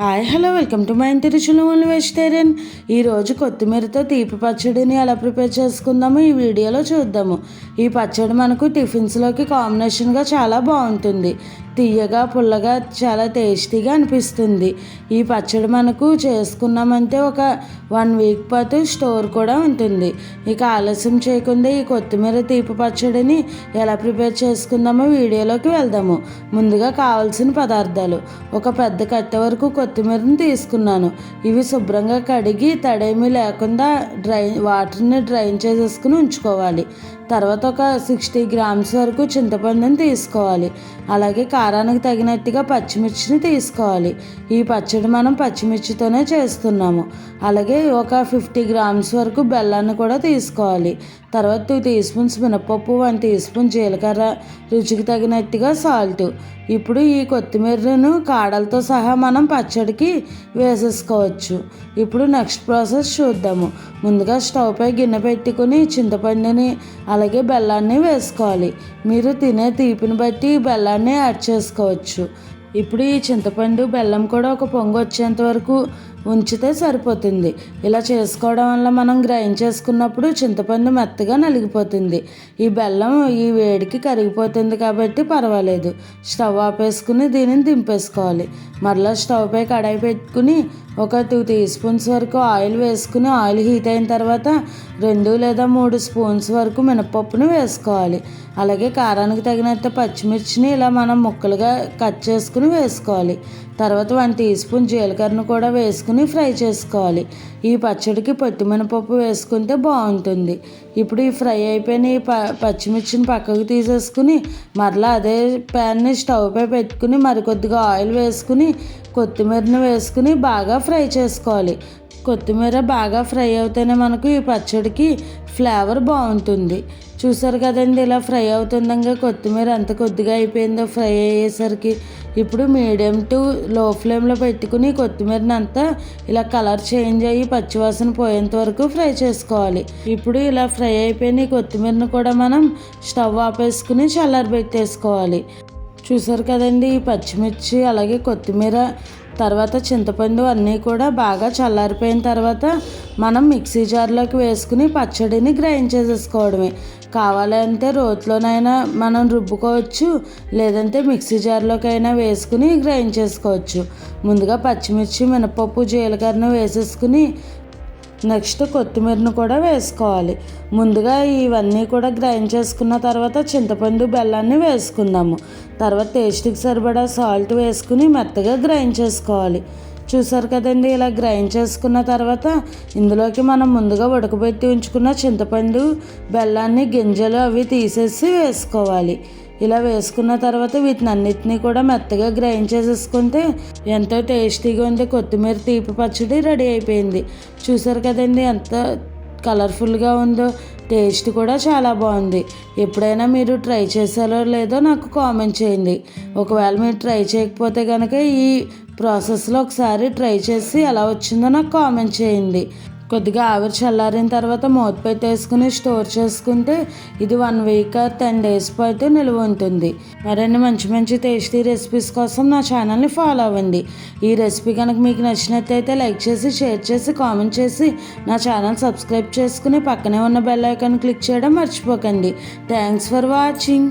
Hi hello welcome to my ఇంటి రుచులు only vegetarian. ఈరోజు కొత్తిమీరతో తీపి పచ్చడిని ఎలా ప్రిపేర్ చేసుకుందామో ఈ వీడియోలో చూద్దాము. ఈ పచ్చడి మనకు టిఫిన్స్లోకి కాంబినేషన్గా చాలా బాగుంటుంది. తీయగా పుల్లగా చాలా టేస్టీగా అనిపిస్తుంది. ఈ పచ్చడి మనకు చేసుకున్నామంటే ఒక వన్ వీక్ పాటు స్టోర్ కూడా ఉంటుంది. ఇక ఆలస్యం చేయకుండా ఈ కొత్తిమీర తీపి పచ్చడిని ఎలా ప్రిపేర్ చేసుకుందామో వీడియోలోకి వెళ్దాము. ముందుగా కావాల్సిన పదార్థాలు. ఒక పెద్ద కట్టె వరకు కొత్తిమీరని తీసుకున్నాను. ఇవి శుభ్రంగా కడిగి తడేమీ లేకుండా డ్రై వాటర్ని డ్రైన్ చేసేసుకుని ఉంచుకోవాలి. తర్వాత ఒక సిక్స్టీ గ్రామ్స్ వరకు చింతపండుని తీసుకోవాలి. అలాగే కా కారానికి తగినట్టుగా పచ్చిమిర్చిని తీసుకోవాలి. ఈ పచ్చడి మనం పచ్చిమిర్చితోనే చేస్తున్నాము. అలాగే ఒక ఫిఫ్టీ గ్రామ్స్ వరకు బెల్లాన్ని కూడా తీసుకోవాలి. తర్వాత టూ టీ స్పూన్స్ మినపప్పు వన్ టీ స్పూన్ జీలకర్ర రుచికి తగినట్టుగా సాల్ట్ ఇప్పుడు ఈ కొత్తిమీరను కాడలతో సహా మనం పచ్చడికి వేసేసుకోవచ్చు. ఇప్పుడు నెక్స్ట్ ప్రాసెస్ చూద్దాము. ముందుగా స్టవ్ పై గిన్నె పెట్టుకుని చింతపండుని అలాగే బెల్లాన్ని వేసుకోవాలి. మీరు తినే తీపిని బట్టి బెల్లాన్ని యాడ్ చేసుకోవచ్చు. ఇప్పుడు ఈ చింతపండు బెల్లం కూడా ఒక పొంగు వచ్చేంత వరకు ఉంచితే సరిపోతుంది. ఇలా చేసుకోవడం వల్ల మనం గ్రైండ్ చేసుకున్నప్పుడు చింతపండు మెత్తగా నలిగిపోతుంది. ఈ బెల్లం ఈ వేడికి కరిగిపోతుంది కాబట్టి పర్వాలేదు. స్టవ్ ఆపేసుకుని దీనిని దింపేసుకోవాలి. మరలా స్టవ్ పై కడాయి పెట్టుకుని ఒక టూ టీ స్పూన్స్ వరకు ఆయిల్ వేసుకుని ఆయిల్ హీట్ అయిన తర్వాత రెండు లేదా మూడు స్పూన్స్ వరకు మినపప్పును వేసుకోవాలి. అలాగే కారానికి తగినంత పచ్చిమిర్చిని ఇలా మనం ముక్కలుగా కట్ చేసుకుని వేసుకోవాలి. తర్వాత వన్ టీ స్పూన్ జీలకర్రను కూడా వేసుకుని ఫ్రై చేసుకోవాలి. ఈ పచ్చడికి పొత్తిమినపప్పు వేసుకుంటే బాగుంటుంది. ఇప్పుడు ఈ ఫ్రై అయిపోయిన ఈ ప పచ్చిమిర్చిని పక్కకు తీసేసుకుని మరలా అదే ప్యాన్ని స్టవ్ పై పెట్టుకుని మరికొద్దిగా ఆయిల్ వేసుకుని కొత్తిమీరని వేసుకుని బాగా ఫ్రై చేసుకోవాలి. కొత్తిమీర బాగా ఫ్రై అవుతేనే మనకు ఈ పచ్చడికి ఫ్లేవర్ బాగుంటుంది. చూసారు కదండి ఇలా ఫ్రై అవుతుండగా కొత్తిమీర ఎంత కొద్దిగా అయిపోయిందో ఫ్రై అయ్యేసరికి. ఇప్పుడు మీడియం టు లో ఫ్లేమ్లో పెట్టుకుని కొత్తిమీరని అంతా ఇలా కలర్ చేంజ్ అయ్యి పచ్చివాసన పోయేంత వరకు ఫ్రై చేసుకోవాలి. ఇప్పుడు ఇలా ఫ్రై అయిపోయిన కొత్తిమీరని కూడా మనం స్టవ్ ఆపేసుకుని చల్లారబెట్టేసుకోవాలి. చూసారు కదండి ఈ పచ్చిమిర్చి అలాగే కొత్తిమీర తర్వాత చింతపండు అన్నీ కూడా బాగా చల్లారిపోయిన తర్వాత మనం మిక్సీ జార్లోకి వేసుకుని పచ్చడిని గ్రైండ్ చేసేసుకోవడమే. కావాలంటే రోట్లోనైనా మనం రుబ్బుకోవచ్చు లేదంటే మిక్సీ జార్లోకైనా వేసుకుని గ్రైండ్ చేసుకోవచ్చు. ముందుగా పచ్చిమిర్చి మినపప్పు జీలకర్ర వేసేసుకుని నెక్స్ట్ కొత్తిమీరను కూడా వేసుకోవాలి. ముందుగా ఇవన్నీ కూడా గ్రైండ్ చేసుకున్న తర్వాత చింతపండు బెల్లాన్ని వేసుకుందాము. తర్వాత టేస్ట్కి సరిపడా సాల్ట్ వేసుకుని మెత్తగా గ్రైండ్ చేసుకోవాలి. చూసారు కదండి ఇలా గ్రైండ్ చేసుకున్న తర్వాత ఇందులోకి మనం ముందుగా ఉడకబెట్టి ఉంచుకున్న చింతపండు బెల్లాన్ని గింజలు అవి తీసేసి వేసుకోవాలి. ఇలా వేసుకున్న తర్వాత వీటిని అన్నిటినీ కూడా మెత్తగా గ్రైండ్ చేసేసుకుంటే ఎంతో టేస్టీగా ఉంది కొత్తిమీర తీపి పచ్చడి రెడీ అయిపోయింది. చూసారు కదండి ఎంత కలర్ఫుల్గా ఉందో టేస్ట్ కూడా చాలా బాగుంది. ఎప్పుడైనా మీరు ట్రై చేశారో లేదో నాకు కామెంట్ చేయండి. ఒకవేళ మీరు ట్రై చేయకపోతే కనుక ఈ ప్రాసెస్లో ఒకసారి ట్రై చేసి ఎలా వచ్చిందో నాకు కామెంట్ చేయండి. కొద్దిగా ఆవిరి చల్లారిన తర్వాత మూత వేసుకుని స్టోర్ చేసుకుంటే ఇది వన్ వీక్ టెన్ డేస్ పాటు నిల్వ ఉంటుంది. మరిన్ని మంచి మంచి టేస్టీ రెసిపీస్ కోసం నా ఛానల్ని ఫాలో అవ్వండి. ఈ రెసిపీ కనుక మీకు నచ్చినట్లయితే లైక్ చేసి షేర్ చేసి కామెంట్ చేసి నా ఛానల్ సబ్స్క్రైబ్ చేసుకుని పక్కనే ఉన్న బెల్ ఐకాన్ క్లిక్ చేయడం మర్చిపోకండి. Thanks for watching.